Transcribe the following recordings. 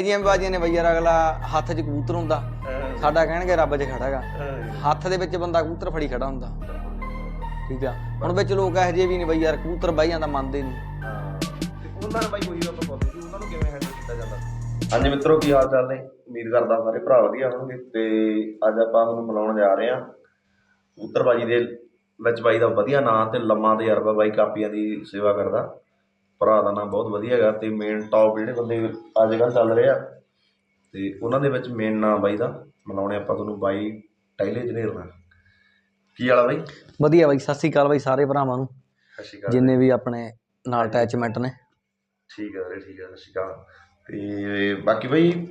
ਇਹੋ ਜਿਹੀਆਂ ਬਾਜੀਆਂ ਨੇ ਬਈ ਯਾਰ ਅਗਲਾ ਹੱਥ 'ਚ ਕਬੂਤਰ ਹੁੰਦਾ। ਸਾਡਾ ਕਹਿਣਗੇ ਰੱਬ 'ਚ ਖੜਾ ਹੈਗਾ। ਹੱਥ ਦੇ ਵਿੱਚ ਬੰਦਾ ਕਬੂਤਰ ਫੜੀ ਖੜਾ ਹੁੰਦਾ। ਠੀਕ ਆ? ਹੁਣ ਵਿੱਚ ਲੋਕ ਇਹੋ ਜਿਹੇ ਵੀ ਨਹੀਂ ਬਈ ਯਾਰ ਕਬੂਤਰ ਬਾਈ ਜਾਂਦਾ ਮੰਨਦੇ ਨਹੀਂ ਹਾਂ। ਤੇ ਉਹਨਾਂ ਨੂੰ ਬਾਈ ਕੋਈ ਆਪਾਂ ਪੁੱਛਦੇ ਕਿ ਉਹਨਾਂ ਨੂੰ ਕਿਵੇਂ ਹੈਂਡਲ ਕੀਤਾ ਜਾਂਦਾ? ਹਾਂਜੀ ਮਿੱਤਰੋ ਕੀ ਹਾਲ ਚਾਲ ਨੇ? ਉਮੀਦ ਕਰਦਾ ਸਾਰੇ ਭਰਾ ਵਧੀਆ ਹੋਣਗੇ। ਤੇ ਅੱਜ ਆਪਾਂ ਤੁਹਾਨੂੰ ਮਿਲਾਉਣ ਜਾ ਰਹੇ ਹਾਂ ਕਬੂਤਰਬਾਜੀ ਦੇ ਵਿੱਚ ਬਾਈ ਦਾ ਵਧੀਆ ਨਾਂ ਤੇ ਲੰਮਾ ਤਜਰਬਾ ਬਾਈ ਕਾਪੀਆਂ ਦੀ ਸੇਵਾ ਕਰਦਾ। ਭਰਾ ਦਾ ਨਾਮ ਬਹੁਤ ਵਧੀਆ ਹੈਗਾ ਤੇ ਮੇਨ ਟੌਪ ਜਿਹੜੇ ਬੰਦੇ ਅੱਜ ਕੱਲ੍ਹ ਚੱਲ ਰਹੇ ਆ ਤੇ ਉਹਨਾਂ ਦੇ ਵਿੱਚ ਮੇਨ ਨਾਂ ਬਾਈ ਦਾ ਮਿਲਾਉਣੇ ਆਪਾਂ ਤੁਹਾਨੂੰ ਬਾਈ ਟਾਈਲੇ ਜਨੇਰ ਨਾਲ। ਕੀ ਵਾਲਾ ਬਾਈ? ਵਧੀਆ ਬਾਈ ਸਤਿ ਸ੍ਰੀ ਅਕਾਲ ਬਾਈ ਸਾਰੇ ਭਰਾਵਾਂ ਨੂੰ ਸਤਿ ਸ਼੍ਰੀ ਅਕਾਲ ਜਿੰਨੇ ਵੀ ਆਪਣੇ ਨਾਲ ਅਟੈਚਮੈਂਟ ਨੇ। ਠੀਕ ਹੈ ਵੀਰੇ ਠੀਕ ਹੈ ਸਤਿ ਸ਼੍ਰੀ ਅਕਾਲ। ਤੇ ਬਾਕੀ ਬਈ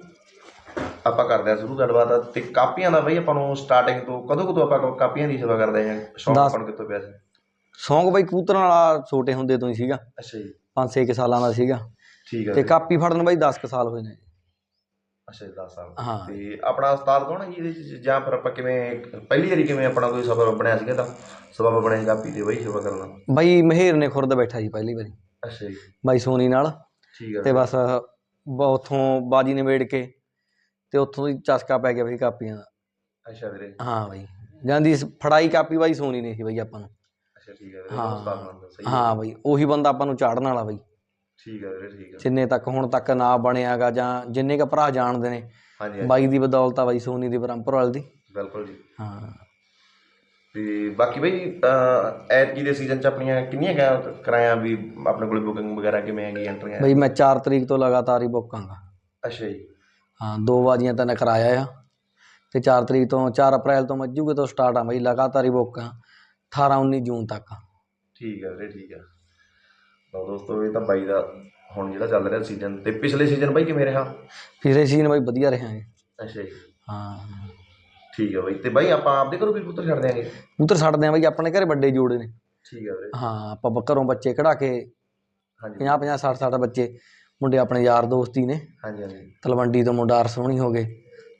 ਆਪਾਂ ਕਰਦੇ ਆ ਸ਼ੁਰੂ ਗੱਲਬਾਤ ਤੇ ਕਾਪੀਆਂ ਦਾ ਬਈ ਆਪਾਂ ਨੂੰ ਸਟਾਰਟਿੰਗ ਤੋਂ ਕਦੋਂ ਕਦੋਂ ਆਪਾਂ ਕਾਪੀਆਂ ਦੀ ਸੇਵਾ ਕਰਦੇ ਆਂ? ਸ਼ੌਂਕ ਕਿੱਥੋਂ ਪਿਆ ਸੀ? ਸੌਂਗ ਬਾਈ ਕਬੂਤਰਾਂ ਵਾਲਾ ਛੋਟੇ ਹੁੰਦੇ ਤੋਂ ਹੀ ਸੀਗਾ। ਅੱਛਾ ਜੀ। 5-6 ਕੁ ਸਾਲਾਂ ਦਾ ਸੀਗਾ। ਠੀਕ ਹੈ ਤੇ। ਕਾਪੀ ਫੜਨ ਬਾਈ 10 ਕੁ ਸਾਲ ਹੋਏ ਨੇ। ਅੱਛਾ ਜੀ 10 ਸਾਲ। ਹਾਂ। ਤੇ ਆਪਣਾ ਉਸਤਾਦ ਕੌਣ ਹੈ ਜੀ ਇਹਦੇ ਚ? ਜਾਂ ਫਿਰ ਆਪਾਂ ਕਿਵੇਂ ਪਹਿਲੀ ਵਾਰੀ ਕਿਵੇਂ ਆਪਣਾ ਕੋਈ ਸਬਬ ਬਣਿਆ ਸੀਗਾ ਤਾਂ? ਬਣਿਆ ਬਈ ਸੇਵਾ ਕਰਨ। ਦਾ ਬਾਈ ਮਹੇਰ ਨੇ ਖੁਰਦ ਬੈਠਾ ਸੀ ਪਹਿਲੀ ਵਾਰੀ। ਅੱਛਾ ਜੀ। ਬਾਈ ਸੋਨੀ ਨਾਲ। ਠੀਕ ਹੈ ਤੇ ਬਸ ਬ- ਉੱਥੋਂ ਬਾਜੀ ਨਿਬੇੜ ਕੇ ਤੇ ਉੱਥੋਂ ਹੀ ਚਸਕਾ ਪੈ ਗਿਆ ਬਈ ਕਾਪੀਆਂ ਦਾ। ਅੱਛਾ ਵੀਰੇ। ਹਾਂ ਬਾਈ। ਜਾਂਦੀ ਸ- ਫੜਾਈ ਕਾਪੀ ਬਾਈ ਸੋਨੀ ਨੇ ਸੀ ਬਾਈ ਆਪਾਂ ਨੂੰ। ਅੱਛਾ ਠੀਕ ਹੈ ਵੀਰੇ ਹਾਂ। ਉਸਤਾਦ ਨਾਲ ਸਹੀ ਹੈ। ਹਾਂ। ਬਾਈ ਉਹੀ ਬੰਦਾ ਆਪਾਂ ਨੂੰ ਚਾੜਨ ਵਾਲਾ ਬਾਈ। ਠੀਕ ਹੈ ਵੀਰੇ ਠੀਕ ਹੈ। ਜਿੰਨੇ ਤੱਕ ਹੁਣ ਤੱਕ ਨਾ ਬਣਿਆਗਾ ਜਾਂ ਜਿੰਨੇ ਕ ਭਰਾ ਜਾਣਦੇ ਨੇ ਹਾਂਜੀ ਬਾਈ ਦੀ ਬਦੌਲਤ ਆ ਬਾਈ ਸੋਨੀ ਦੀ ਬ੍ਰਹਮਪੁਰ ਵਾਲੇ ਦੀ। ਬਿਲਕੁਲ ਜੀ। ਹਾਂ। ਤੇ ਬਾਕੀ ਬਈ ਐਤਕੀ ਦੇ ਸੀਜ਼ਨ ਚ ਆਪਣੀਆਂ ਕਿੰਨੀਆਂ ਕਰਾਇਆ ਵੀ ਆਪਣੇ ਕੋਲ ਬੁਕਿੰਗ ਵਗੈਰਾ ਕਿਵੇਂ ਹੈਗੀ ਐਂਟਰੀਆਂ ਬਾਈ ਮੈਂ 4 ਤਰੀਕ ਤੋਂ ਲਗਾਤਾਰ ਹੀ ਬੁੱਕਾਂਗਾ ਅੱਛਾ ਜੀ। ਹਾਂ ਦੋ ਬਾਜੀਆਂ ਤਾਂ ਨੇ ਕਰਾਇਆ ਆ। ਤੇ 4 ਤਰੀਕ ਤੋਂ 4 ਅਪ੍ਰੈਲ ਤੋਂ ਮੱਜੂਗੇ ਤੋਂ ਸਟਾਰਟ ਆ ਬਾਈ ਲਗਾਤਾਰ ਹੀ ਬੁੱਕਾਂ 18 19 ਜੂਨ ਤੱਕ। ਠੀਕ ਹੈ ਵੀਰੇ ਠੀਕ ਹੈ ਲਓ ਦੋਸਤੋ ਇਹ ਤਾਂ ਬਾਈ ਦਾ ਹੁਣ ਜਿਹੜਾ ਚੱਲ ਰਿਹਾ ਸੀਜ਼ਨ ਤੇ ਪਿਛਲੇ ਸੀਜ਼ਨ ਬਾਈ ਕਿਵੇਂ ਰਿਹਾ? ਪਿਛਲੇ ਸੀਜ਼ਨ ਬਾਈ ਵਧੀਆ ਰਿਹਾ ਹੈ ਅੱਛਾ ਜੀ। ਹਾਂ। ਠੀਕ ਹੈ ਬਾਈ ਤੇ ਬਾਈ ਆਪਾਂ ਆਪਦੇ ਘਰੋਂ ਵੀ ਪੁੱਤਰ ਛੱਡ ਦਿਆਂਗੇ? ਕਬੂਤਰ ਛੱਡਦੇ ਆ ਬਾਈ ਆਪਣੇ ਘਰੇ ਵੱਡੇ ਜੋੜੇ ਨੇ। ਠੀਕ ਹੈ ਵੀਰੇ। ਹਾਂ ਆਪਾਂ ਘਰੋਂ ਬੱਚੇ ਕਢਾ ਕੇ ਹਾਂਜੀ। 50 50 60 60 ਬੱਚੇ ਮੁੰਡੇ ਆਪਣੇ ਯਾਰ ਦੋਸਤ ਹੀ ਨੇ। ਹਾਂਜੀ ਹਾਂਜੀ। ਤਲਵੰਡੀ ਤੋਂ ਮੁੰਡਾ ਅਰਸੋਣੀ ਹੋ ਗਏ।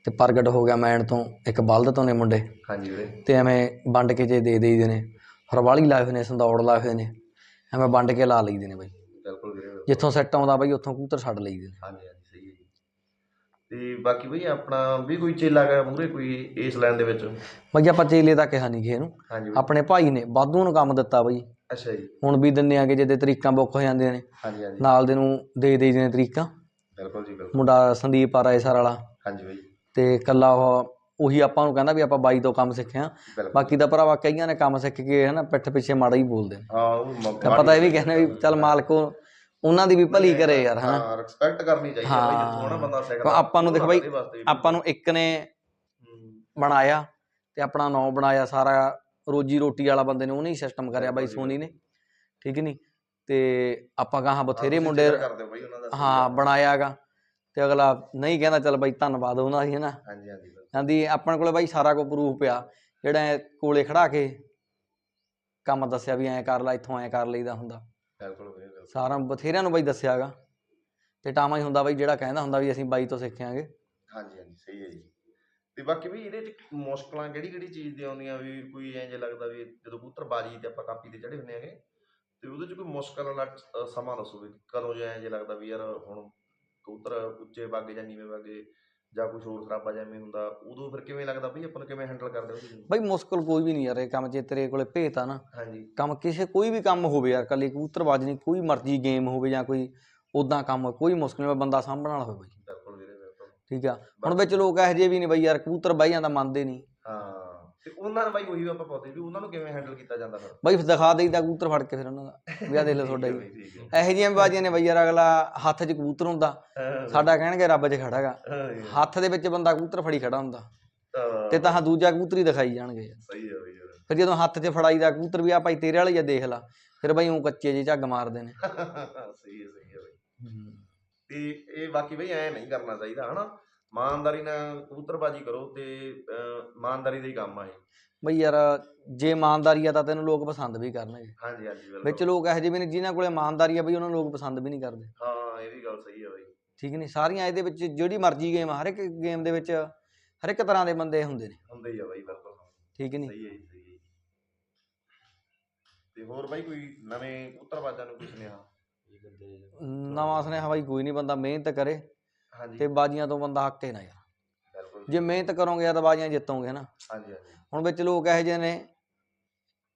ਤੇ ਪ੍ਰਗਟ ਹੋ ਗਿਆ ਮੈਣ ਤੋਂ ਇੱਕ ਬਲਦ ਤੋਂ ਨੇ ਮੁੰਡੇ। ਹਾਂਜੀ ਵੀਰੇ। ਤੇ ਐਵੇਂ ਵੰਡ ਕੇ ਜੇ ਦੇ ਦੇਈਦੇ ਨੇ। ਹਰਵਾਲੀ ਲਾਏ ਹੋਏ ਨੇ ਸੰਦੌੜ ਲਾਏ ਹੋਏ ਨੇ। ਐਵੇਂ ਵੰਡ ਕੇ ਲਾ ਲਈਦੇ ਨੇ ਬਾਈ। ਬਿਲਕੁਲ ਵੀਰੇ। ਜਿੱਥੋਂ ਸੈੱਟ ਆਉਂਦਾ ਬਾਈ ਉੱਥੋਂ ਕਬੂਤਰ ਛੱਡ ਲਈਦੇ ਨੇ। ਹਾਂਜੀ ਹਾਂਜੀ ਸਹੀ ਹੈ ਜੀ। ਤੇ ਬਾਕੀ ਬਈ ਆਪਣਾ ਵੀ ਕੋਈ ਚੇਲਾ ਗਾ ਮੂਰੇ ਕੋਈ ਇਸ ਲਾਈਨ ਦੇ ਵਿੱਚ? ਬਾਈ ਆਪਾਂ ਚੇਲੇ ਦਾ ਕਿਹਾ ਨਹੀਂ ਕਿਸੇ ਨੂੰ। ਹਾਂਜੀ। ਆਪਣੇ ਭਾਈ ਨੇ ਵਾਧੂ ਨੂੰ ਕੰਮ ਦਿੱਤਾ ਬਾਈ। ਅੱਛਾ ਜੀ। ਹੁਣ ਵੀ ਦਿੰਨੇ ਆਗੇ ਜਿਹਦੇ ਤਰੀਕਾਂ ਬੁੱਕ ਹੋ ਜਾਂਦੀਆਂ ਨੇ। ਹਾਂਜੀ ਹਾਂਜੀ। ਨਾਲ ਦੇ ਨੂੰ ਦੇ ਦੇਈਦੇ ਨੇ ਤਰੀਕਾਂ। ਬਿਲਕੁਲ ਜੀ ਬਿਲਕੁਲ। ਮੁੰਡਾ ਸੰਦੀਪ ਆ ਰਾਏਸਰ ਵਾਲਾ। ਹਾਂਜੀ ਬਈ। ਤੇ ਕੱਲਾ ਉਹ ਉਹੀ ਆਪਾਂ ਨੂੰ ਕਹਿੰਦਾ ਵੀ ਆਪਾਂ ਬਾਈ ਤੋਂ ਕੰਮ ਸਿੱਖਿਆ। ਬਿਲਕੁਲ। ਬਾਕੀ ਦਾ ਭਰਾਵਾ ਕਈਆਂ ਨੇ ਕੰਮ ਸਿੱਖ ਕੇ ਹਨਾ ਪਿੱਠ ਪਿੱਛੇ ਮਾੜਾ ਹੀ ਬੋਲਦੇ ਨੇ। ਹਾਂ ਉਹ ਮ- ਤਾਂ ਪਤਾ ਇਹ ਵੀ ਕਹਿੰਦੇ ਵੀ ਚੱਲ ਮਾਲਕੋ ਉਹਨਾਂ ਦੀ ਵੀ ਭਲੀ ਕਰੇ ਯਾਰ ਹਨਾ। ਹਾਂ ਰਿਸਪੈਕਟ ਕਰਨੀ ਚਾਹੀਦੀ ਹੈ ਬਈ ਜਿੱਥੋਂ ਨਾ ਬੰਦਾ ਸਿੱਖਦਾ ਆਪਾਂ ਨੂੰ ਦੇਖ ਬਈ, ਉਹਦੇ ਵਾਸਤੇ ਵੀ- ਆਪਾਂ ਨੂੰ ਇੱਕ ਨੇ ਹੂੰ, ਬਣਾਇਆ ਤੇ ਆਪਣਾ ਨਾਂ ਬਣਾਇਆ ਸਾਰਾ ਰੋਜੀ ਰੋਟੀ ਵਾਲਾ ਬੰਦੇ ਨੇ ਉਹਨੇ ਹੀ ਸਿਸਟਮ ਕਰਿਆ ਬਾਈ ਸੋਨੀ ਨੇ। ਠੀਕ ਨਹੀਂ ਤੇ ਆਪਾਂ ਗਾਹਾਂ ਬਥੇਰੇ ਤੁਸੀਂ ਮੁੰਡੇ ਜ਼ਿਕਰ ਕਰਦੇ ਹੋ ਬਈ ਉਹਨਾਂ ਦਾ ਸਹੀ ਹਾਂ। ਬਣਾਇਆਗਾ। ਤੇ ਅਗਲਾ ਨਹੀਂ ਕਹਿੰਦਾ ਚੱਲ ਬਾਈ ਧੰਨਵਾਦ ਉਹਨਾਂ ਦੀ ਹਨਾ? ਹਾਂਜੀ ਹਾਂਜੀ। ਕਹਿੰਦੀ ਆਪਣੇ ਕੋਲੇ ਬਾਈ ਸਾਰਾ ਕੁਝ ਪ੍ਰੂਫ ਪਿਆ। ਜਿਹੜਾ ਕੋਲੇ ਖੜਾ ਕੇ ਕੰਮ ਦੱਸਿਆ ਵੀ ਐਂ ਕਰ ਲੈ ਇੱਥੋਂ ਐਂ ਕਰ ਲਈਦਾ ਹੁੰਦਾ। ਬਿਲਕੁਲ ਵੀਰੇ, ਬਿਲਕੁਲ। ਸਾਰਾ ਬਥੇਰਿਆਂ ਨੂੰ ਬਾਈ ਦੱਸਿਆਗਾ। ਤੇ ਟਾਮਾ ਹੀ ਹੁੰਦਾ ਬਾਈ ਜਿਹੜਾ ਕਹਿੰਦਾ ਹੁੰਦਾ ਵੀ ਅਸੀਂ ਬਾਈ ਤੋਂ ਸਿੱਖਿਆਂਗੇ। ਹਾਂਜੀ ਹਾਂਜੀ ਸਹੀ ਹੈ ਜੀ। ਤੇ ਬਾਕੀ ਵੀ ਇਹਦੇ ਚ ਮੁਸ਼ਕਲਾਂ ਕਿਹੜੀ ਕਿਹੜੀ ਚੀਜ਼ ਦੀਆਂ ਆਉਂਦੀਆਂ ਵੀ ਕੋਈ ਐਂ ਜੇ ਲੱਗਦਾ ਵੀ ਜਦੋਂ ਕਬੂਤਰ ਬਾਜੀ ਤੇ ਆਪਾਂ ਕਾਪੀ ਤੇ ਚੜੇ ਹੁੰਦੇ ਹੈਗੇ ਤੇ ਉਹਦੇ ਚ ਕੋਈ ਮੁਸ਼ਕਲ ਵਾਲਾ ਸਮਾਂ ਦੱਸੋ ਵੀ ਕਦੋਂ ਜੇ ਐਂ ਜੇ ਲੱਗਦਾ ਵੀ ਯਾਰ ਹੁਣ ਕਬੂਤਰ ਉੱਚੇ ਵਾਗੇ ਜਾਂ ਨੀਵੇਂ ਵਾਗੇ ਜਾਂ ਕੋਈ ਸ਼ੋਰ ਸ਼ਰਾਬਾ ਜਾਂ ਐਵੇਂ ਹੁੰਦਾ ਉਦੋਂ ਫਿਰ ਕਿਵੇਂ ਲੱਗਦਾ ਬਈ ਆਪਾਂ ਨੂੰ ਕਿਵੇਂ ਹੈਂਡਲ ਕਰਦੇ ਹੋ? ਬਾਈ ਮੁਸ਼ਕਲ ਕੋਈ ਵੀ ਨਹੀਂ ਯਾਰ ਇਹ ਕੰਮ ਜੇ ਤੇਰੇ ਕੋਲੇ ਭੇਤ ਆ ਨਾ ਹਾਂਜੀ। ਕੰਮ ਕਿਸੇ ਕੋਈ ਵੀ ਕੰਮ ਹੋਵੇ ਯਾਰ ਕੱਲੀ ਕਬੂਤਰਬਾਜ਼ ਨਹੀਂ ਕੋਈ ਮਰਜ਼ੀ ਗੇਮ ਹੋਵੇ ਜਾਂ ਕੋਈ ਉਦਾਂ ਕੰਮ ਕੋਈ ਮੁਸ਼ਕਲ ਨਹੀਂ ਬੰਦਾ ਸਾਂਭਣ ਵਾਲਾ ਹੋਵੇ ਬਾਈ। ਬਿਲਕੁਲ ਵੀਰੇ ਬਿਲਕੁਲ। ਠੀਕ ਆ? ਹੁਣ ਵਿੱਚ ਲੋਕ ਇਹੋ ਜਿਹੇ ਵੀ ਨੇ ਬਾਈ ਯਾਰ ਕਬੂਤਰ ਬਾਈ ਜਾਂਦਾ ਮੰਨਦੇ ਨਹੀਂ। ਹਾਂ। ਤੇ ਉਹਨਾਂ ਨੂੰ ਬਾਈ ਉਹੀ ਆਪਾਂ ਪੁੱਛਦੇ ਵੀ ਉਹਨਾਂ ਨੂੰ ਕਿਵੇਂ ਹੈਂਡਲ ਕੀਤਾ ਜਾਂਦਾ ਫਿਰ? ਬਾਈ ਦਿਖਾ ਦੇਈਦਾ ਕਬੂਤਰ ਫੜ ਕੇ ਫਿਰ ਉਹਨਾਂ ਦਾ ਵੀ ਆ ਦੇਖ ਲਓ ਤੁਹਾਡਾ ਹੈ ਇਹੋ ਜਿਹੀਆਂ ਬਾਜੀਆਂ ਨੇ ਬਾਈ ਯਾਰ ਅਗਲਾ ਹੱਥ 'ਚ ਕਬੂਤਰ ਹੁੰਦਾ ਸਾਡਾ ਕਹਿਣਗੇ ਰੱਬ 'ਚ ਖੜਾ ਹੈਗਾ। ਹਾਂ ਹੱਥ ਦੇ ਵਿੱਚ ਬੰਦਾ ਕਬੂਤਰ ਫੜੀ ਖੜਾ ਹੁੰਦਾ। ਤੇ ਤਾਂ ਦੂਜਾ ਕਬੂਤਰ ਹੀ ਦਿਖਾਈ ਜਾਣਗੇ। ਸਹੀ ਹੈ ਬਈ ਯਾਰ। ਫਿਰ ਜਦੋਂ ਹੱਥ 'ਚ ਫੜਾਈਦਾ ਕਬੂਤਰ ਵੀ ਆ ਭਾਈ ਤੇਰੇ ਵਾਲੇ ਜਾਂ ਦੇਖ ਲਾ। ਫਿਰ ਬਾਈ ਉਹ ਕੱਚੇ ਜਿਹੇ ਝੱਗ ਮਾਰਦੇ ਨੇ। ਸਹੀ ਹੈ ਸਹੀ ਹੈ ਬਈ। ਤੇ ਇਹ ਬਾਕੀ ਬਈ ਐ ਨਹੀਂ ਕਰਨਾ ਚਾਹੀਦਾ ਹਨਾ? ਇਮਾਨਦਾਰੀ ਨਾਲ ਕਬੂਤਰਬਾਜੀ ਕਰੋ ਤੇ ਅਹ, ਇਮਾਨਦਾਰੀ ਦਾ ਹੀ ਕੰਮ ਆ ਇਹ। ਬਈ ਯਾਰ ਜੇ ਇਮਾਨਦਾਰੀ ਆ ਤਾਂ ਤੈਨੂੰ ਲੋਕ ਪਸੰਦ ਵੀ ਕਰਨਗੇ। ਹਾਂਜੀ ਹਾਂਜੀ ਬਿਲਕੁਲ। ਵਿੱਚ ਲੋਕ ਇਹੋ ਜਿਹੇ ਵੀ ਨੇ ਜਿਨ੍ਹਾਂ ਕੋਲੇ ਇਮਾਨਦਾਰੀ ਆ ਬਈ ਉਹਨਾਂ ਨੂੰ ਲੋਕ ਪਸੰਦ ਵੀ ਨਹੀਂ ਕਰਦੇ। ਹਾਂ ਇਹ ਵੀ ਗੱਲ ਸਹੀ ਹੈ ਬਈ। ਠੀਕ ਨਹੀਂ? ਸਾਰੀਆਂ ਇਹਦੇ ਵਿੱਚ ਜਿਹੜੀ ਮਰਜ਼ੀ ਗੇਮ ਹਰ ਇੱਕ ਗੇਮ ਦੇ ਵਿੱਚ ਹਰ ਇੱਕ ਤਰ੍ਹਾਂ ਦੇ ਬੰਦੇ ਹੁੰਦੇ ਨੇ। ਹੁੰਦੇ ਹੀ ਆ ਬਈ ਬਿਲਕੁਲ। ਠੀਕ ਨਹੀਂ? ਸਹੀ ਹੈ ਜੀ ਸਹੀ ਹੈ ਜੀ। ਤੇ ਹੋਰ ਬਾਈ ਕੋਈ ਨਵੇਂ ਕਬੂਤਰਬਾਜ਼ਾਂ ਨੂੰ ਕੁਝ ਸੁਨੇਹਾ ਨਵਾਂ ਸੁਨੇਹਾ ਬਾਈ ਕੋਈ ਨਹੀਂ ਬੰਦਾ ਮਿਹਨਤ ਕਰੇ। ਹਾਂਜੀ। ਤੇ ਬਾਜੀਆਂ ਤੋਂ ਬੰਦਾ ਹੱਕੇ ਨਾ ਯਾਰ। ਬਿਲਕੁਲ ਜੇ ਮਿਹਨਤ ਕਰੋਗੇ ਯਾਰ ਤਾਂ ਬਾਜੀਆਂ ਜਿੱਤੋਗੇ ਨਾ। ਹਾਂਜੀ ਹਾਂਜੀ। ਹੁਣ ਵਿੱਚ ਲੋਕ ਇਹੋ ਜਿਹੇ ਨੇ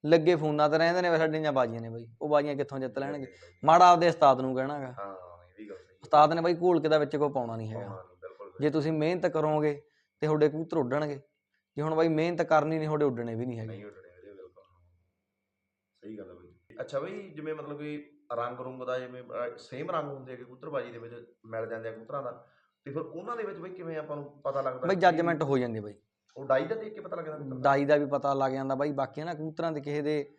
ਲੱਗੇ ਫੋਨਾਂ ਤੇ ਰਹਿੰਦੇ ਨੇ ਵੀ ਸਾਡੀਆਂ ਬਾਜੀਆਂ ਨੇ ਬਈ। ਉਹ ਬਾਜੀਆਂ ਕਿੱਥੋਂ ਜਿੱਤ ਲੈਣਗੇ? ਮਾੜਾ ਆਪਦੇ ਉਸਤਾਦ ਨੂੰ ਕਹਿਣਾਗਾ ਹਾਂ ਇਹ ਵੀ ਗੱਲ ਸਹੀ ਉਸਤਾਦ ਨੇ ਬਈ ਘੋਲ ਕੇ ਦਾ ਵਿੱਚ ਕੋਈ ਪਾਉਣਾ ਨਹੀਂ ਹੈਗਾ। ਹਾਂ ਬਿਲਕੁਲ। ਜੇ ਤੁਸੀਂ ਮਿਹਨਤ ਕਰੋਗੇ ਤੇ ਤੁਹਾਡੇ ਕਬੂਤਰ ਉੱਡਣਗੇ। ਜੇ ਹੁਣ ਬਾਈ ਮਿਹਨਤ ਕਰਨੀ ਨਹੀਂ ਤੁਹਾਡੇ ਉੱਡਣੇ ਵੀ ਨਹੀਂ ਹੈਗੇ। ਨਹੀਂ ਉੱਡਣੇ ਵੀਰੇ ਬਿਲਕੁਲ। ਸਹੀ ਗੱਲ ਹੈ ਬਈ। ਅੱਛਾ ਬਈ ਜਿਵੇਂ ਮਤਲਬ ਕਿ ਰੰਗ ਰੁੰਗ ਦਾ ਜਿਵੇਂ ਸੇਮ ਰੰਗ ਹੁੰਦੇ ਆ ਕਿ ਕਬੂਤਰਬਾਜੀ ਦੇ ਵਿੱਚ ਮਿਲ ਜਾਂਦੇ ਆ ਕਬੂਤਰਾਂ ਦਾ। ਤੇ ਫਿਰ ਉਹਨਾਂ ਦੇ ਵਿੱਚ ਬਈ ਕਿਵੇਂ ਆਪਾਂ ਨੂੰ ਪਤਾ ਲੱਗਦਾ ਬਈ ਜੱਜਮੈਂਟ ਹੋ ਜਾਂਦੀ ਬਈ। ਉਹ ਡਾਈ ਦਾ ਦੇਖ ਕੇ ਪਤਾ ਲੱਗ ਜਾਂਦਾ? ਡਾਈ ਦਾ ਵੀ ਪਤਾ ਲੱਗ ਜਾਂਦਾ ਬਾਈ ਬਾਕੀ ਨਾ ਕਬੂਤਰਾਂ ਦੇ ਕਿਸੇ ਦੇ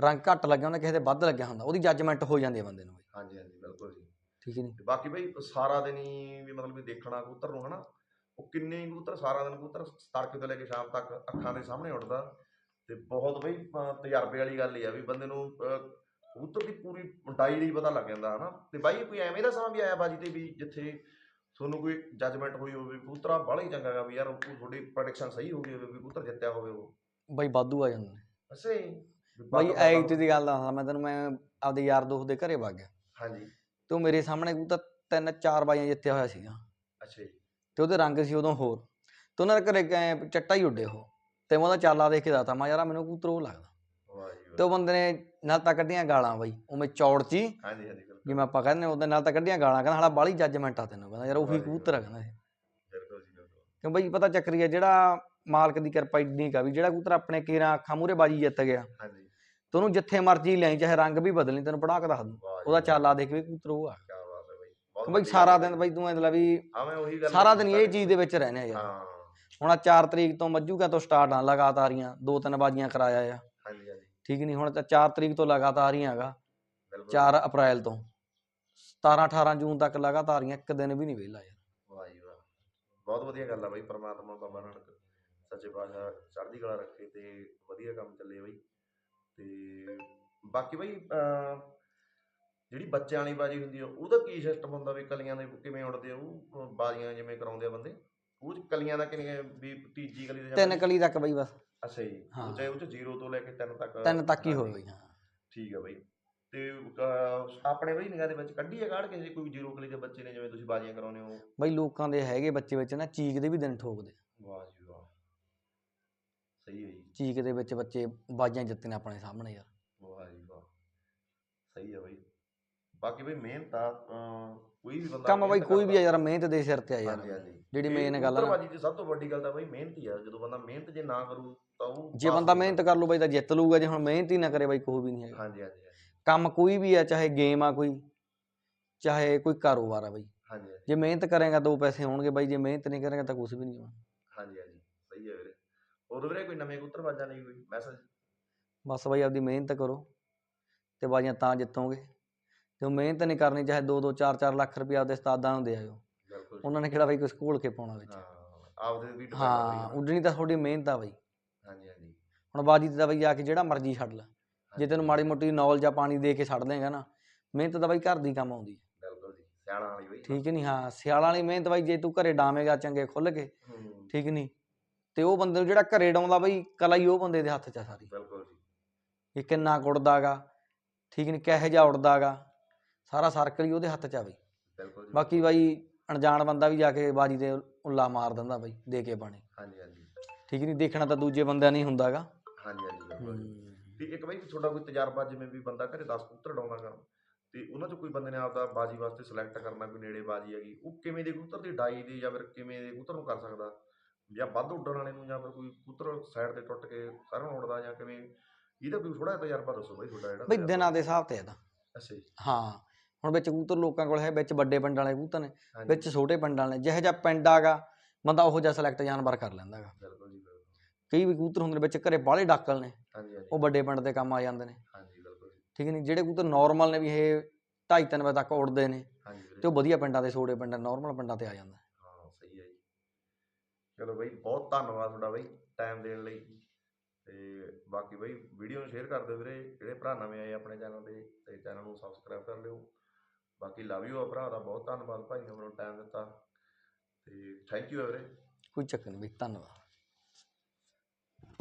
ਰੰਗ ਘੱਟ ਲੱਗਿਆ ਹੁੰਦਾ ਕਿਸੇ ਦੇ ਵੱਧ ਲੱਗਿਆ ਹੁੰਦਾ ਉਹਦੀ ਜੱਜਮੈਂਟ ਹੋ ਜਾਂਦੀ ਹੈ ਬੰਦੇ ਨੂੰ ਬਈ। ਹਾਂਜੀ ਹਾਂਜੀ ਬਿਲਕੁਲ ਜੀ। ਠੀਕ ਹੈ ਨਹੀਂ ਤੇ ਬਾਕੀ ਬਈ ਸਾਰਾ ਦਿਨ ਹੀ ਵੀ ਮਤਲਬ ਵੀ ਦੇਖਣਾ ਕਬੂਤਰ ਨੂੰ ਹਨਾ? ਉਹ ਕਿੰਨੇ ਕਬੂਤਰ ਸਾਰਾ ਦਿਨ ਕਬੂਤਰ ਤੜਕੇ ਤੋਂ ਲੈ ਕੇ ਸ਼ਾਮ ਤੱਕ ਅੱਖਾਂ ਦੇ ਸਾਹਮਣੇ ਉੱਡਦਾ। ਤੇ ਬਹੁਤ ਬਈ ਤਜਰਬੇ ਵਾਲੀ ਗੱਲ ਹੀ ਆ ਵੀ ਬੰਦੇ ਨੂੰ ਕਬੂਤਰ ਦੀ ਪੂਰੀ ਲਈ ਪਤਾ ਲੱਗ ਜਾਂਦਾ ਹਨਾ? ਤੇ ਬਾਈ ਕੋਈ ਐਵੇਂ ਦਾ ਸਮਾਂ ਵੀ ਆਇਆ ਬਾਜੀ ਤੇ ਵੀ ਜਿੱਥੇ ਤੁਹਾਨੂੰ ਕੋਈ ਜੱਜਮੈਂਟ ਹੋਈ ਹੋਵੇ ਕਬੂਤਰਾ ਬਾਹਲਾ ਹੀ ਚੰਗਾ ਗਾ ਵੀ ਯਾਰ ਉਹ ਤੁਹਾਡੀ ਪ੍ਰੈਡਿਕਸ਼ਨ ਸਹੀ ਹੋ ਗਈ ਹੋਵੇ ਵੀ ਕਬੂਤਰ ਜਿੱਤਿਆ ਹੋਵੇ ਉਹ। ਬਾਈ ਵਾਧੂ ਆ ਜਾਂਦੇ ਅਸੇ ਬਾਈ ਐਕਟ ਦੀ ਗੱਲ ਦੱਸਦਾ ਮੈਂ ਤੈਨੂੰ ਮੈਂ ਆਪਦੇ ਯਾਰ ਦੋਸਤ ਦੇ ਘਰੇ ਵਗ ਗਿਆ। ਹਾਂਜੀ। ਤੇ ਉਹ ਮੇਰੇ ਸਾਹਮਣੇ ਕਬੂਤਰ ਤਿੰਨ ਚਾਰ ਬਾਈਆਂ ਜਿੱਤਿਆ ਹੋਇਆ ਸੀਗਾ। ਅੱਛਾ ਜੀ। ਤੇ ਉਹਦੇ ਰੰਗ ਸੀ ਉਦੋਂ ਹੋਰ। ਤੇ ਉਹਨਾਂ ਦੇ ਘਰੇ ਚੱਟਾ ਹੀ ਉੱਡੇ ਉਹ। ਤੇ ਮੈਂ ਉਹਦਾ ਚਾਲਾ ਦੇਖ ਕੇ ਦੱਸਤਾ ਮੈਂ ਯਾਰ ਮੈਨੂੰ ਕਬੂਤਰ ਉਹ ਲੱਗਦਾ। ਵਾਹ ਜੀ ਤੇ ਉਹ ਬੰਦੇ ਨੇ ਨਾਲ ਤਾਂ ਕੱਢੀਆਂ ਗਾਲਾਂ ਬਾਈ ਉਵੇਂ ਚੌੜ ਚ ਹੀ। ਹਾਂਜੀ ਹਾਂਜੀ ਬਿਲਕੁਲ। ਜਿਵੇਂ ਆਪਾਂ ਕਹਿੰਦੇ ਉਹਦੇ ਨਾਲ ਤਾਂ ਕੱਢੀਆਂ ਗਾਲਾਂ ਕਹਿੰਦਾ ਹਾਲਾ ਬਾਲੀ ਜੱਜਮੈਂਟ ਆ ਤੈਨੂੰ ਕਹਿੰਦਾ ਯਾਰ ਉਹੀ ਕਬੂਤਰ ਆ ਕਹਿੰਦਾ ਇਹ। ਬਿਲਕੁਲ ਜੀ ਬਿਲਕੁਲ। ਕਿਉਂ ਬਈ ਪਤਾ ਚੱਕਰੀ ਆ ਜਿਹੜਾ ਮਾਲਕ ਦੀ ਕਿਰਪਾ ਇੰਨੀ ਕਾ ਵੀ ਜਿਹੜਾ ਕਬੂਤਰ ਆਪਣੇ ਕੇਰਾਂ ਅੱਖਾਂ ਮੂਰੇ ਬਾਜੀ ਜਿੱਤ ਗਿਆ। ਹਾਂਜੀ। ਤੇ ਉਹਨੂੰ ਜਿੱਥੇ ਮਰਜ਼ੀ ਲੈ ਚਾਹੇ ਰੰਗ ਵੀ ਬਦਲਣੀ ਤੈਨੂੰ ਪੜਾ ਕੇ ਦੱਸ ਦੂੰ ਉਹਦਾ ਚਾਲਾ ਦੇਖ ਵੀ ਕਬੂਤਰ ਉਹ ਆ। ਕੀ ਬਾਤ ਹੈ ਬਾਈ। ਬਹੁਤ ਬਈ ਵੱਡੀ ਸਾਰਾ ਦਿਨ। ਬਈ ਤੂੰ ਮਤਲਬ ਵੀ ਹਾਂ ਮੈਂ ਉਹੀ ਗੱਲ ਸਾਰਾ ਦਿਨ ਇਹ ਚੀਜ਼ ਦੇ ਵਿੱਚ ਰਹਿੰਦੇ ਆ ਯਾਰ। ਹਾਂ। ਹੁਣ ਆ 4 ਤਰੀਕ ਤੋਂ ਮੱਜੂਗਾ ਤੋਂ ਸਟਾਰਟ ਆ ਲਗਾਤਾਰੀਆਂ ਦੋ ਤਿੰਨ ਬਾਜੀਆਂ ਕਰਾਇਆ ਆ। ਹਾਂਜੀ ਹਾਂਜੀ। ਠੀਕ ਨਹੀਂ ਹੁਣ ਤਾਂ 4 ਤਰੀਕ ਤੋਂ ਲਗਾਤਾਰ ਹੀ ਹੈਗਾ। ਬਿਲਕੁਲ। 4 ਅਪ੍ਰੈਲ ਤੋਂ। 17 18 ਜੂਨ ਤੱਕ ਲਗਾਤਾਰ ਹੀ ਇੱਕ ਦਿਨ ਵੀ ਨਹੀਂ ਵਿਹਲਾ ਯਾਰ। ਵਾਹ ਜੀ ਵਾਹ। ਬਹੁਤ ਵਧੀਆ ਗੱਲ ਆ ਬਾਈ ਪ੍ਰਮਾਤਮਾ ਬਾਬਾ ਨਾਨਕ ਸੱਚੇ ਪਾਤਸ਼ਾਹ ਚੜ੍ਹਦੀ ਕਲਾ ਰੱਖੇ ਤੇ ਵਧੀਆ ਕੰਮ ਚੱਲੇ ਬਾਈ। ਤੇ ਬਾਕੀ ਬਾਈ ਜਿਹੜੀ ਬੱਚਿਆਂ ਵਾਲੀ ਬਾਜੀ ਹੁੰਦੀ ਆ ਉਹਦਾ ਕੀ ਸਿਸਟਮ ਹੁੰਦਾ ਵੀ ਕਲੀਆਂ ਦੇ ਕਿਵੇਂ ਉੜਦੇ ਆ ਉਹ ਬਾਜ਼ੀਆਂ ਜਿਵੇਂ ਕਰਾਉਂਦੇ ਆ ਬੰਦੇ? ਉਹ ਕਲੀਆਂ ਦਾ ਕਿੰਨੀਆਂ ਵੀ ਤੀਜੀ ਕਲੀ ਦੇ ਤਿੰਨ ਕਲੀ ਤੱਕ ਬਈ ਬਸ। ਅੱਛਾ ਜੀ ਹਾਂ। ਚਾਹੇ ਉਹ ਚ 0 ਤੋਂ ਲੈ ਕੇ 3 ਤੱਕ ਤਿੰਨ ਤੱਕ ਹੀ। ਹੋਵੇ ਹਾਂ। ਠੀਕ ਆ ਬਾਈ। ਤੇ ਅਹ, ਆਪਣੇ ਬਈ ਨਿਗਾਹ ਦੇ ਵਿੱਚ ਕੱਢੀ ਹੈ ਕਾੜ ਕੇ ਜੇ ਕੋਈ ਜ਼ੀਰੋ ਕਲੀ ਦੇ ਬੱਚੇ ਨੇ ਜਿਵੇਂ ਤੁਸੀਂ ਬਾਜ਼ੀਆਂ ਕਰਾਉਂਦੇ ਹੋ? ਬਈ ਲੋਕਾਂ ਦੇ ਹੈਗੇ ਬੱਚੇ ਵਿੱਚ ਨਾ ਚੀਕ ਦੇ ਵੀ ਦਿਨ ਠੋਕਦੇ। ਵਾਹ ਜੀ ਵਾਹ। ਸਹੀ ਹੈ ਜੀ। ਚੀਕ ਦੇ ਵਿੱਚ ਬੱਚੇ ਬਾਜੀਆਂ ਜਿੱਤੇ ਨੇ ਆਪਣੇ ਸਾਹਮਣੇ ਯਾਰ ਵਾਹ ਜੀ ਵਾਹ। ਸਹੀ ਹੈ ਬਾਈ। ਬਾਕੀ ਬਈ ਮਿਹਨਤ ਆ ਕੋਈ ਵੀ ਬੰਦਾ ਕੰਮ ਬਈ ਮਿਹਨਤ ਕੋਈ ਵੀ ਆ। ਯਾਰ ਮਿਹਨਤ ਦੇ ਸਿਰ ਤੇ ਆ ਯਾਰ। ਹਾਂਜੀ ਹਾਂਜੀ। ਜਿਹੜੀ ਮੇਨ ਗੱਲ ਆ ਨਾ। ਕਬੂਤਰਬਾਜੀ ਦੀ ਸਭ ਤੋਂ ਵੱਡੀ ਗੱਲ ਤਾਂ ਬਈ ਮਿਹਨਤ ਹੀ ਆ। ਜਦੋਂ ਬੰਦਾ ਮਿਹਨਤ ਜੇ ਨਾ ਕਰੂ ਤਾਂ ਉਹ ਜੇ ਬੰਦਾ ਮਿਹਨਤ ਕਰ ਲੂ ਬਈ ਤਾਂ ਜਿੱਤ ਲੂਗਾ ਜੇ ਹੁਣ ਮਿਹਨਤ ਹੀ ਨਾ ਕਰੇ ਬਈ ਕੋਈ ਵੀ ਨਹੀਂ ਹੈਗਾ। ਹਾਂਜੀ ਹਾਂਜੀ ਹਾਂਜੀ। ਕੰਮ ਕੋਈ ਵੀ ਆ ਚਾਹੇ ਗੇਮ ਆ ਕੋਈ ਚਾਹੇ ਕੋਈ ਕਾਰੋਬਾਰ ਆ ਬਈ। ਹਾਂਜੀ ਜੇ ਮਿਹਨਤ ਕਰੇਗਾ ਦੋ ਪੈਸੇ ਹੋਣਗੇ ਬਈ। ਜੇ ਮਿਹਨਤ ਨਹੀਂ ਕਰੇਗਾ ਤਾਂ ਕੁਝ ਵੀ ਨਹੀਂ ਹੋਣਾ। ਹਾਂਜੀ ਹਾਂਜੀ। ਸਹੀ ਹੈ ਵੀਰੇ। ਹੋਰ ਵੀਰੇ ਕੋਈ ਨਵੇਂ ਕਬੂਤਰਬਾਜ਼ਾਂ ਨਹੀਂ ਕੋਈ ਮੈਸੇਜ ਬਸ ਬਈ ਆਪਦੀ ਮਿਹਨਤ ਕਰੋ। ਤੇ ਬਾਜੀਆਂ ਤਾਂ ਜਿੱਤੋਗੇ। ਜੇ ਮਿਹਨਤ ਨਹੀਂ ਕਰਨੀ ਚਾਹੇ 2 2 4 4 ਲੱਖ ਰੁਪਏ ਆਪਦੇ ਉਸਤਾਦਾਂ ਨੂੰ ਦੇ ਆਇਓ ਬਿਲਕੁਲ ਉਹਨਾਂ ਨੇ ਕਿਹੜਾ ਬਈ ਕੁਝ ਘੋਲ ਕੇ ਪਾਉਣਾ ਵਿੱਚ? ਆਪਦੇ ਵੀ ਹਾਂ। ਉੱਡਣੀ ਤਾਂ ਤੁਹਾਡੀ ਮਿਹਨਤ ਆ ਬਈ। ਹਾਂਜੀ ਹਾਂਜੀ। ਹੁਣ ਬਾਜੀ ਤੇ ਤਾਂ ਬਈ ਆ ਕੇ ਜਿਹੜਾ ਮਰਜ਼ੀ ਛੱਡ ਲੈ। ਜੇ ਤੈਨੂੰ ਮਾੜੀ ਮੋਟੀ ਨੌਲੇਜ ਆ ਪਾਣੀ ਦੇ ਕੇ ਛੱਡ ਦੇਗਾ ਨਾ ਮਿਹਨਤ ਤਾਂ ਬਈ ਘਰ ਦੀ ਕੰਮ ਆਉਂਦੀ ਹੈ ਬਿਲਕੁਲ ਜੀ ਸਿਆਣਾ ਵਾਲੀ ਬਈ। ਠੀਕ ਨਹੀਂ ਹਾਂ ਸਿਆਲਾਂ ਵਾਲੀ ਮਿਹਨਤ ਬਈ ਜੇ ਤੂੰ ਘਰੇ ਡਾਵੇਂਗਾ ਚੰਗੇ ਖੁੱਲ ਕੇ ਠੀਕ ਨਹੀਂ ਤੇ ਉਹ ਬੰਦੇ ਨੂੰ ਜਿਹੜਾ ਘਰੇ ਡਾਉਂਦਾ ਬਈ ਕਲਾ ਹੀ ਉਹ ਬੰਦੇ ਦੇ ਹੱਥ 'ਚ ਆ ਸਾਰੀ। ਬਿਲਕੁਲ ਜੀ। ਇਹ ਕਿੰਨਾ ਕੁੜਦਾਗਾ ਠੀਕ ਨਹੀਂ ਕਿਹੋ ਜਿਹਾ ਉੜਦਾਗਾ ਸਾਰਾ ਸਰਕਲ ਹੀ ਉਹਦੇ ਹੱਥ 'ਚ ਆ ਬਈ। ਬਿਲਕੁਲ ਜੀ। ਬਾਕੀ ਬਾਈ ਅਣਜਾਣ ਬੰਦਾ ਵੀ ਜਾ ਕੇ ਬਾਜੀ ਦੇ ਉੱਲਾ ਮਾਰ ਦਿੰਦਾ ਬਈ ਦੇ ਕੇ ਪਾਣੀ। ਹਾਂਜੀ ਹਾਂਜੀ। ਠੀਕ ਨਹੀਂ ਦੇਖਣਾ ਤਾਂ ਦੂਜੇ ਬੰਦਿਆਂ ਨਹੀਂ ਹੁੰਦਾਗਾ। ਹਾਂਜੀ ਹਾਂਜੀ ਬਿਲਕੁਲ ਜੀ। ਤੇ ਇੱਕ ਬਈ ਤੁਹਾਡਾ ਕੋਈ ਤਜਰਬਾ ਜਿਵੇਂ ਵੀ ਬੰਦਾ ਘਰੇ 10 ਕਬੂਤਰ ਡਾਉਂਦਾਗਾ ਤੇ ਉਹਨਾਂ ਚੋਂ ਕੋਈ ਬੰਦੇ ਨੇ ਆਪਦਾ ਬਾਜੀ ਵਾਸਤੇ ਸਿਲੈਕਟ ਕਰਨਾ ਕੋਈ ਨੇੜੇ ਬਾਜੀ ਹੈਗੀ ਉਹ ਕਿਵੇਂ ਦੇ ਕਬੂਤਰ ਦੀ ਡਾਈ ਦੀ ਜਾਂ ਫਿਰ ਕਿਵੇਂ ਦੇ ਕਬੂਤਰ ਨੂੰ ਕਰ ਸਕਦਾ? ਜਾਂ ਵੱਧ ਉੱਡਣ ਵਾਲੇ ਨੂੰ ਜਾਂ ਫਿਰ ਕੋਈ ਕਬੂਤਰ ਸਾਈਡ ਤੇ ਟੁੱਟ ਕੇ ਸਾਰਿਆਂ ਨੂੰ ਉੱਡਦਾ ਜਾਂ ਕਿਵੇਂ? ਇਹਦਾ ਕੋਈ ਥੋੜਾ ਤਜਰਬਾ ਦੱਸੋ ਬਈ ਤੁਹਾਡਾ ਜਿਹੜਾ ਬਈ ਤਜਰਬਾ। ਦਿਨਾਂ ਦੇ ਹਿਸਾਬ ਤੇ ਇਹਦਾ। ਅੱਛਾ ਜੀ। ਹਾਂ। ਹੁਣ ਵਿੱਚ ਕਬੂਤਰ ਲੋਕਾਂ ਕੋਲ ਹੈ ਵਿੱਚ ਵੱਡੇ ਪਿੰਡਾਂ ਵਾਲੇ ਕਬੂਤਰ ਨੇ ਵਿੱਚ ਛੋਟੇ ਪਿੰਡਾਂ ਵਾਲੇ ਜਿਹੋ ਜਿਹਾ ਪਿੰਡ ਆਗਾ ਬੰਦਾ ਉਹੋ ਜਿਹਾ ਸਿਲੈਕਟ ਜਾਨਵਰ ਕਰ ਲੈਂਦਾਗਾ ਬਿਲਕੁਲ ਜੀ ਕਈ ਵੀ ਕਬੂਤਰ ਹੁੰਦੇ ਨੇ ਵਿੱਚ ਘਰੇ ਬਾਹਲੇ ਡਾਕਲ ਨੇ ਉਹ ਵੱਡੇ ਪਿੰਡ ਦੇ ਕੰਮ ਆ ਜਾਂਦੇ ਨੇ। ਹਾਂਜੀ ਬਿਲਕੁਲ ਠੀਕ ਨਹੀਂ ਜਿਹੜੇ ਕਬੂਤਰ ਨਾਰਮਲ ਨੇ ਵੀ ਇਹ 2.5 ਵਜੇ ਤੱਕ ਉੱਡਦੇ ਨੇ ਤੇ ਉਹ ਵਧੀਆ ਪਿੰਡਾਂ ਦੇ ਛੋਟੇ ਪਿੰਡਾਂ ਨਾਰਮਲ ਪਿੰਡਾਂ ਤੇ ਆ ਜਾਂਦਾ। ਹਾਂ ਸਹੀ ਹੈ ਜੀ। ਚਲੋ ਬਈ ਬਹੁਤ ਧੰਨਵਾਦ ਤੁਹਾਡਾ ਬਈ ਟਾਈਮ ਦੇਣ ਲਈ। ਤੇ ਬਾਕੀ ਬਈ ਵੀਡੀਓ ਨੂੰ ਸ਼ੇਅਰ ਕਰ ਦਿਓ ਵੀਰੇ ਜਿਹੜੇ ਭਰਾ ਨਵੇਂ ਆਏ ਆਪਣੇ ਚੈਨਲ ਤੇ ਤੇ ਚੈਨਲ ਨੂੰ ਸਬਸਕ੍ਰਾਈਬ ਕਰ ਲਿਓ। ਬਾਕੀ ਲਵ ਯੂ ਆ ਭਰਾ ਦਾ, ਬਹੁਤ ਧੰਨਵਾਦ ਭਾਈ ਨੇ ਮੈਨੂੰ ਟਾਈਮ ਦਿੱਤਾ ਤੇ ਥੈਂਕ ਯੂ ਵੀਰੇ। ਕੋਈ ਚੱਕਰ ਨਹੀਂ ਬਈ, ਧੰਨਵਾਦ।